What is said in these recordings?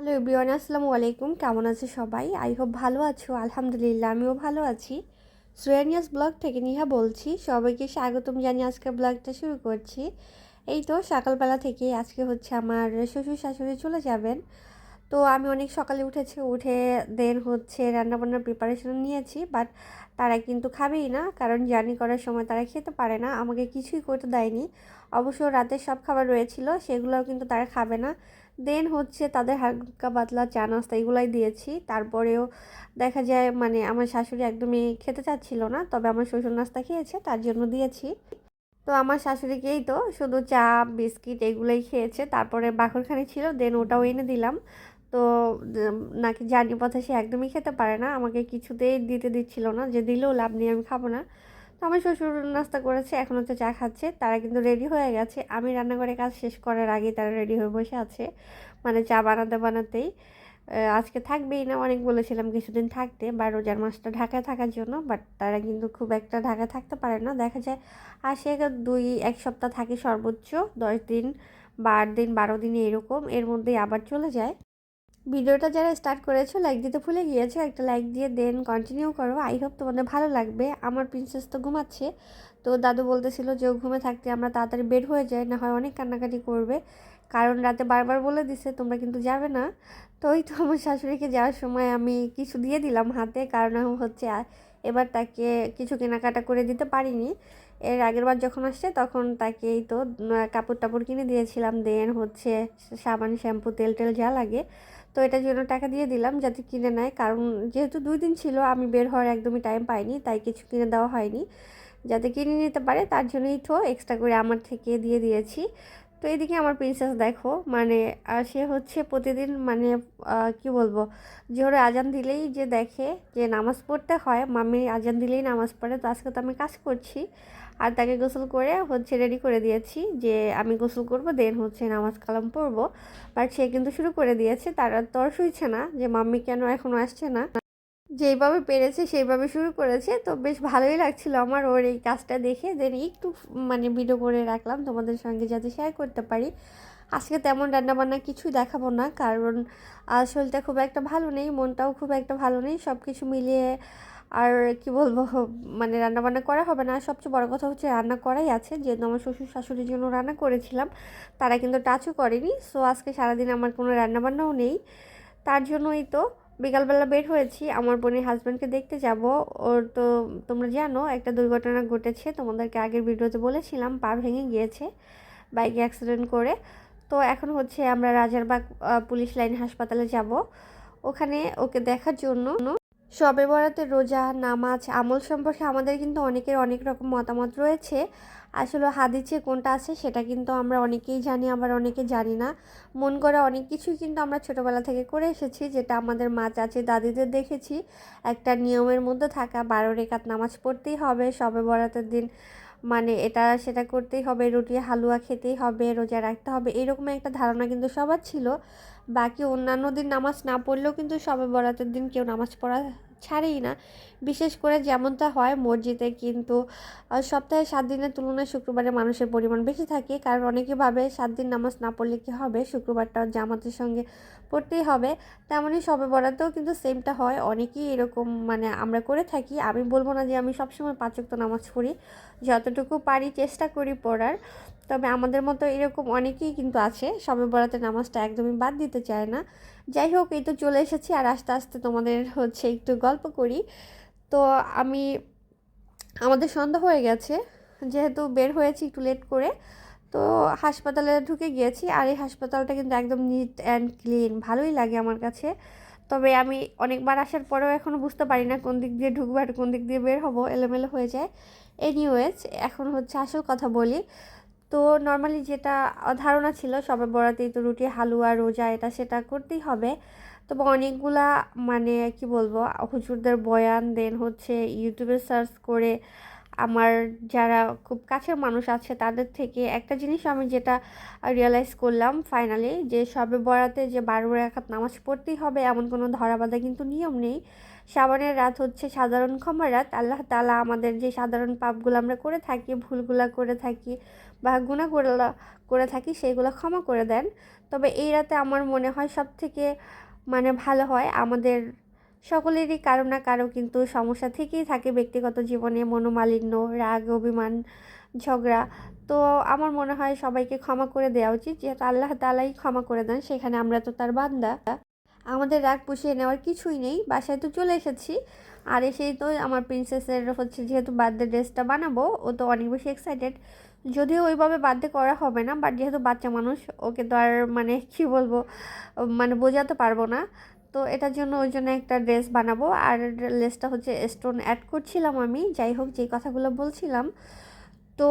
Hello everyone, আসসালামু আলাইকুম। কেমন আছে সবাই? আই হোপ ভালো আছো। আলহামদুলিল্লাহ, আমিও ভালো আছি। শ্রেয়ানিয়াস ব্লগ থেকে নিহা বলছি। সবাইকে স্বাগতম জানিয়ে আজকে ব্লগটা শুরু করছি। এই তো সকালবেলা থেকে আজকে হচ্ছে আমার শ্বশুর শাশুড়ি চলে যাবেন। তো আমি অনেক সকালে উঠেছি, উঠে দেন হচ্ছে রান্নাবান্নার প্রিপারেশন নিয়েছি বাট তারা কিন্তু খাবেই না, কারণ জার্নি করার সময় তারা খেতে পারে না। আমাকে কিছুই করতে দেয়নি। অবশ্য রাতের সব খাবার রয়েছিল, সেগুলোও কিন্তু তারা খাবে না। দেন হচ্ছে তাদের হালকা পাতলা চা নাস্তা এগুলাই দিয়েছি। তারপরেও দেখা যায় মানে আমার শাশুড়ি একদমই খেতে চাচ্ছিল না, তবে আমার শ্বশুর নাস্তা খেয়েছে, তার জন্য দিয়েছি। তো আমার শাশুড়িকেই তো শুধু চা, বিস্কিট এগুলোই খেয়েছে, তারপরে বাকরখানি ছিল, দেন ওটাও এনে দিলাম। তো নাকি জানি পথে সে একদমই খেতে পারে না, আমাকে কিছুতেই দিতে দিচ্ছিল না, যে দিলেও লাভ নেই, আমি খাব না। তো আমার শ্বশুর নাস্তা করেছে, এখন হচ্ছে চা খাচ্ছে। তারা কিন্তু রেডি হয়ে গেছে। আমি রান্নাঘরে কাজ শেষ করার আগেই তারা রেডি হয়ে বসে আছে। মানে চা বানাতে বানাতেই। আজকে থাকবেই না, অনেক বলেছিলাম কিছুদিন থাকতে, বা রোজার মাসটা ঢাকায় থাকার জন্য বাট তারা কিন্তু খুব একটা ঢাকায় থাকতে পারে না। দেখা যায়, আসে দুই, এক সপ্তাহ থাকে সর্বোচ্চ, দশ দিন বা দিন, বারো দিন এরকম। এর মধ্যেই আবার চলে যায়। ভিডিওটা যারা স্টার্ট করেছ লাইক দিতে ভুলে গিয়েছো, একটা লাইক দিয়ে দেন কন্টিনিউ করো। আই হোপ তোমাদের ভালো লাগবে। আমার প্রিন্সেস তো ঘুমাচ্ছে। তো দাদু বলতেছিল যে ও ঘুমে থাকতে আমরা তাড়াতাড়ি বের হয়ে যাই, না হয় অনেক কান্নাকাটি করবে। কারণ রাতে বারবার বলে দিছে, তোমরা কিন্তু যাবে না। তো ওই তো আমার শাশুড়িকে যাওয়ার সময় আমি কিছু দিয়ে দিলাম হাতে। কারণ হচ্ছে এবার তাকে কিছু কেনাকাটা করে দিতে পারিনি। এর আগের বার যখন আসছে, তখন তাকে এই তো কাপড় টাপড় কিনে দিয়েছিলাম। দেন হচ্ছে সাবান, শ্যাম্পু তেল টেল যা লাগে। তো এটার জন্য টাকা দিয়ে দিলাম যাতে কিনে নেয়। কারণ যেহেতু দুই দিন ছিল, আমি বের হওয়ার একদমই টাইম পাইনি, তাই কিছু কিনে দেওয়া হয়নি। যাতে কিনে নিতে পারে, তার জন্যই তো এক্সট্রা করে আমার থেকে দিয়ে দিয়েছি। তো এদিকে আমার প্রিন্সেস দেখো মানে সে হচ্ছে প্রতিদিন মানে কি বলব, জোরে আজান দিলেই যে দেখে যে নামাজ পড়তে হয়। মামি আজান দিলেই নামাজ পড়ে, তো আজকে তো আমি কাজ করছি। আর তাকে গোসল করে হচ্ছে রেডি করে দিয়েছি যে আমি গোসল করব দেন হচ্ছে নামাজ কালাম পড়ব। বাট সে কিন্তু শুরু করে দিয়েছে, তার আর তর শুইছে না যে, মাম্মি কেন এখনও আসছে না? যেইভাবে পেরেছে সেইভাবে শুরু করেছে। তো বেশ ভালোই লাগছিল আমার ওর এই কাজটা দেখে। দেন একটু মানে ভিডিও করে রাখলাম তোমাদের সঙ্গে যাতে শেয়ার করতে পারি। আজকে তেমন রান্নাবান্না কিছুই দেখাবো না, কারণ শরীরটা খুব একটা ভালো নেই, মনটাও খুব একটা ভালো নেই সব কিছু মিলিয়ে আর কি বলব মানে রান্না বান্না করা হবে না। সবচেয়ে বড় কথা হচ্ছে রান্না করাই আছে। যেহেতু আমার শ্বশুর শাশুড়ির জন্য রান্না করেছিলাম, তারা কিন্তু টাচও করেনি। সো আজকে সারাদিন আমার কোনো রান্নাবান্নাও নেই। তার জন্যই তো বিকালবেলা বের হয়েছি। আমার বোনের হাজব্যান্ডকে দেখতে যাব। ওর তো, তোমরা জানো, একটা দুর্ঘটনা ঘটেছে। তোমাদেরকে আগের ভিডিওতে বলেছিলাম, পা ভেঙে গিয়েছে বাইকে অ্যাক্সিডেন্ট করে। তো এখন হচ্ছে আমরা রাজারবাগ পুলিশ লাইন হাসপাতালে যাব। ওখানে ওকে দেখার জন্য সবে বরাতে রোজা, নামাজ, আমল সম্পর্কে আমাদের কিন্তু অনেকের অনেক রকম মতামত রয়েছে। আসলে হাদিসে কোনটা আছে সেটা কিন্তু আমরা অনেকেই জানি, আবার অনেকে জানি না। মন করে অনেক কিছুই কিন্তু আমরা ছোটোবেলা থেকে করে এসেছি, যেটা আমাদের মা, চাচি, দাদিদের দেখেছি। একটা নিয়মের মধ্যে থাকা, বারো রেখাত নামাজ পড়তেই হবে শবে বরাতের দিন মানে এটা সেটা করতেই হবে, রুটি, হালুয়া খেতেই হবে, রোজা রাখতে হবে, এরকম একটা ধারণা কিন্তু সবার ছিল। বাকি অন্যান্য দিন নামাজ না পড়লেও কিন্তু সবে বরাতের দিন কেউ নামাজ পড়া ছাড়েই না। বিশেষ করে যেমনটা হয় মসজিদে কিন্তু সপ্তাহে সাত দিনের তুলনায় শুক্রবারে মানুষের পরিমাণ বেশি থাকে। কারণ অনেকে ভাবে সাত দিন নামাজ না পড়লে কী হবে? শুক্রবারটা জামাতের সঙ্গে পড়তেই হবে। তেমনই সবে বরাতেও কিন্তু সেমটা হয়। অনেকেই এরকম মানে আমরা করে থাকি। আমি বলব না যে আমি সবসময় পাঁচক্ত নামাজ পড়ি। যতটুকু পারি চেষ্টা করি পড়ার। তবে আমাদের মতো এরকম অনেকেই কিন্তু আছে। সবে বরাতে নামাজটা একদমই বাদ দিতে চায় না। যাই হোক, এই তো চলে এসেছি। আর আস্তে আস্তে তোমাদের হচ্ছে একটু গল্প করি। তো আমি, আমাদের সন্ধ্যা হয়ে গেছে, যেহেতু বের হয়েছি একটু লেট করে, তো হাসপাতালে ঢুকে গিয়েছি আর এই হাসপাতালটা কিন্তু একদম নিট অ্যান্ড ক্লিন ভালোই লাগে আমার কাছে। তবে আমি অনেকবার আসার পরেও এখনও বুঝতে পারি না কোন দিক দিয়ে ঢুকবো আর কোন দিক দিয়ে বের হব, এলোমেলো হয়ে যায়। এনিওয়েজ এখন হচ্ছে আসল কথা বলি। তো নর্মালি যেটা ধারণা ছিল, সবে বড়াতেই তো রুটি, হালুয়া, রোজা, এটা সেটা করতেই হবে। তবে অনেকগুলা মানে কি বলব, হুজুরদের বয়ান দেন হচ্ছে ইউটিউবে সার্চ করে আমার যারা খুব কাছের মানুষ আছে তাদের থেকে একটা জিনিস আমি যেটা রিয়েলাইজ করলাম ফাইনালি যে সবে বরাতে যে বারো রেখাত নামাজ পড়তেই হবে এমন কোনো ধরাবাধা কিন্তু নিয়ম নেই। সাবানের রাত হচ্ছে সাধারণ ক্ষমার রাত, আল্লাহ তালা আমাদের যে সাধারণ পাপগুলো আমরা করে থাকি, ভুলগুলা করে থাকি বা গুণাগুলো করে থাকি সেইগুলো ক্ষমা করে দেন। তবে এই রাতে আমার মনে হয় সব থেকে মানে ভালো হয়। আমাদের সকলেরই কারও না কারও কিন্তু সমস্যা থেকেই থাকে ব্যক্তিগত জীবনে মনোমালিন্য, রাগ, অভিমান, ঝগড়া। তো আমার মনে হয় সবাইকে ক্ষমা করে দেওয়া উচিত। যেহেতু আল্লাহ তালাই ক্ষমা করে দেন, সেখানে আমরা তো তার বান্দা। আমাদের রাগ পুষিয়ে নেওয়ার কিছুই নেই। বাসায় তো চলে এসেছি। আর এসেই তো আমার প্রিন্সেসের হচ্ছে যেহেতু বার্থডে ড্রেসটা বানাবো, ও তো অনেক বেশি এক্সাইটেড যদিও ওইভাবে বার্থডে করা হবে না বাট যেহেতু বাচ্চা মানুষ, ওকে তো আর মানে কী বলব মানে বোঝাতে পারব না। তো এটার জন্য ওই জন্য একটা ড্রেস বানাবো। আর লেসটা হচ্ছে স্টোন অ্যাড করছিলাম আমি, যাই হোক যেই কথাগুলো বলছিলাম। তো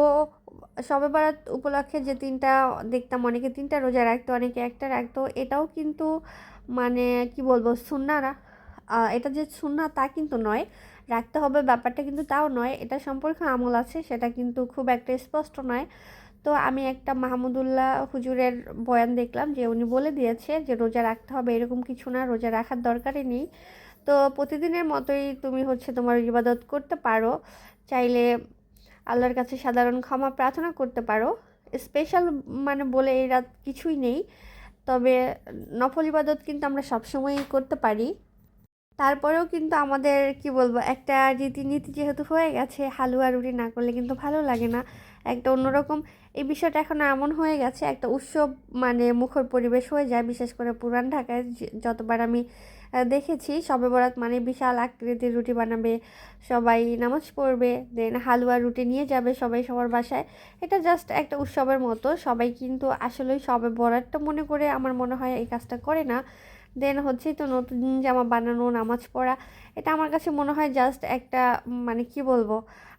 সবে বারাত উপলক্ষে যে তিনটা, দেখতাম অনেকে তিনটা, রোজা রাখতো, অনেকে একটা রাখতো, এটাও কিন্তু মানে কি বলব, সুন্নারা। এটা যে সুন্না তা কিন্তু নয়। রাখতে হবে ব্যাপারটা কিন্তু তাও নয়। এটা সম্পর্কে আমল আছে, সেটা কিন্তু খুব একটা স্পষ্ট নয়। তো আমি একটা মাহমুদুল্লাহ হুজুরের বয়ান দেখলাম যে উনি বলে দিয়েছে যে রোজা রাখতে হবে এরকম কিছু না, রোজা রাখার দরকারই নেই। তো প্রতিদিনের মতোই তুমি হচ্ছে তোমার ইবাদত করতে পারো। চাইলে আল্লাহর কাছে সাধারণ ক্ষমা প্রার্থনা করতে পারো। স্পেশাল মানে বলে এই রাত কিছুই নেই। তবে নফল ইবাদত কিন্তু আমরা সবসময়ই করতে পারি। তারপরেও কিন্তু আমাদের, কি বলব, একটা রীতিনীতি যেহেতু হয়ে গেছে, হালুয়া রুটি না করলে কিন্তু ভালো লাগে না। একটা অন্যরকম, এই বিষয়টা এখন এমন হয়ে গেছে, একটা উৎসব মানে মুখর পরিবেশ হয়ে যায়, বিশেষ করে পুরান ঢাকায় যতবার আমি দেখেছি, সবে বরাত মানে বিশাল আকৃতির রুটি বানাবে, সবাই নামাজ পড়বে, দেন হালুয়া রুটি নিয়ে যাবে সবাই সবার বাসায়। এটা জাস্ট একটা উৎসবের মতো, সবাই কিন্তু আসলেই সবে বরাতটা মনে করে, আমার মনে হয় এই কাজটা করে না। দেন হচ্ছেই তো নতুন জামা বানানো, নামাজ পড়া, এটা আমার কাছে মনে হয় জাস্ট একটা মানে কি বলব,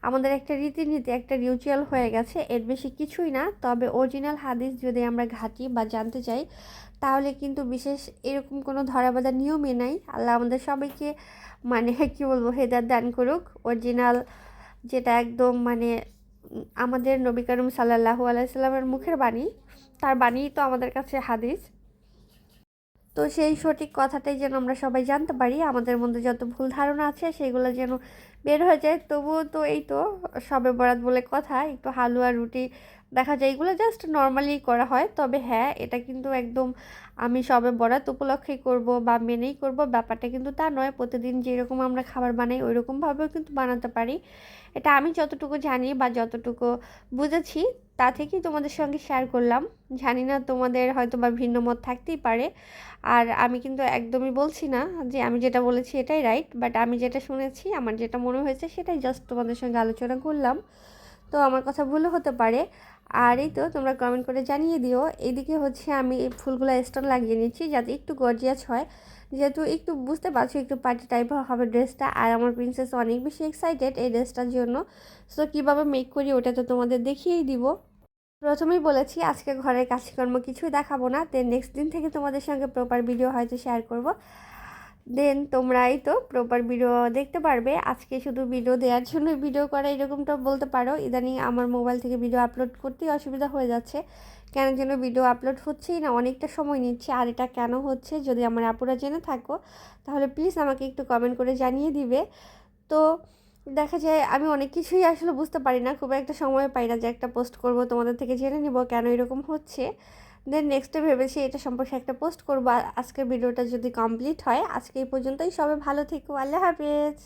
আমাদের একটা রীতিনীতি, একটা রিচুয়াল হয়ে গেছে। এর বেশি কিছুই না, তবে অরিজিনাল হাদিস যদি আমরা ঘাঁটি বা জানতে চাই, তাহলে কিন্তু বিশেষ এরকম কোনো ধরাবাধা নিয়মই নাই। আল্লাহ আমাদের সবাইকে মানে কি বলব হেদার দান করুক। অরিজিনাল যেটা একদম মানে আমাদের নবী করিম সাল্লাহু আলাইসাল্লামের মুখের বাণী, তার বাণী তো আমাদের কাছে হাদিস। তো সেই সঠিক কথাটাই যেন আমরা সবাই জানতে পারি, আমাদের মধ্যে যত ভুল ধারণা আছে সেগুলো যেন বের হয়ে যায়। তবুও তো এই তো সবে বরাত বলে কথা, একটু হালুয়া রুটি দেখা যায় এগুলো জাস্ট নর্মালি করা হয়। তবে হ্যাঁ এটা কিন্তু একদম আমি সবে বরাত উপলক্ষেই করব বা মেনেই করব। ব্যাপারটা কিন্তু তা নয়, প্রতিদিন যেরকম আমরা খাবার বানাই ওই রকমভাবেও কিন্তু বানাতে পারি। এটা আমি যতটুকু জানি বা যতটুকু বুঝেছি, তা থেকেই তোমাদের সঙ্গে শেয়ার করলাম। জানি না তোমাদের হয়তো বা ভিন্ন মত থাকতেই পারে। আর আমি কিন্তু একদমই বলছি না যে আমি যেটা বলেছি এটাই রাইট বাট আমি যেটা শুনেছি, আমার যেটা মনে হয়েছে সেটাই জাস্ট তোমাদের সঙ্গে আলোচনা করলাম। তো আমার কথা ভুলও হতে পারে। আর এই তো তোমরা কমেন্ট করে জানিয়ে দিও। এইদিকে হচ্ছে আমি এই ফুলগুলো স্টোন লাগিয়ে নিচ্ছি যাতে একটু গর্জিয়াস হয়। যেহেতু একটু বুঝতে পারছ একটু পার্টি টাইপের হবে ড্রেসটা আর আমার প্রিন্সেস অনেক বেশি এক্সাইটেড এই ড্রেসটার জন্য। সো কীভাবে মেক করি ওটা তো তোমাদের দেখিয়েই দিব। প্রথমেই বলেছি আজকে ঘরের কাজকর্ম কিছুই দেখাবো না। দেন নেক্সট দিন থেকে তোমাদের সঙ্গে প্রপার ভিডিও হয়তো শেয়ার করব। দেন তোমরাই তো প্রপার ভিডিও দেখতে পারবে। আজকে শুধু ভিডিও দেওয়ার জন্য ভিডিও করা এরকমটা বলতে পারো। ইদানিং আমার মোবাইল থেকে ভিডিও আপলোড করতেই অসুবিধা হয়ে যাচ্ছে। কেন যেন ভিডিও আপলোড হচ্ছেই না, অনেকটা সময় নিচ্ছে। আর এটা কেন হচ্ছে যদি আমার আপুরা জেনে থাকো, তাহলে প্লিজ আমাকে একটু কমেন্ট করে জানিয়ে দিবে। তো দেখা যায় আমি অনেক কিছুই আসলে বুঝতে পারি না, খুব একটা সময় পাই না যে একটা পোস্ট করব, তোমাদের থেকে জেনে নিব কেন এরকম হচ্ছে। দেন নেক্সটে ভেবেছি এটা সম্পর্কে একটা পোস্ট করব। আজকের ভিডিওটা যদি কমপ্লিট হয়, আজকে এই পর্যন্তই। সবাই ভালো থেকো। আল্লাহ হাফেজ।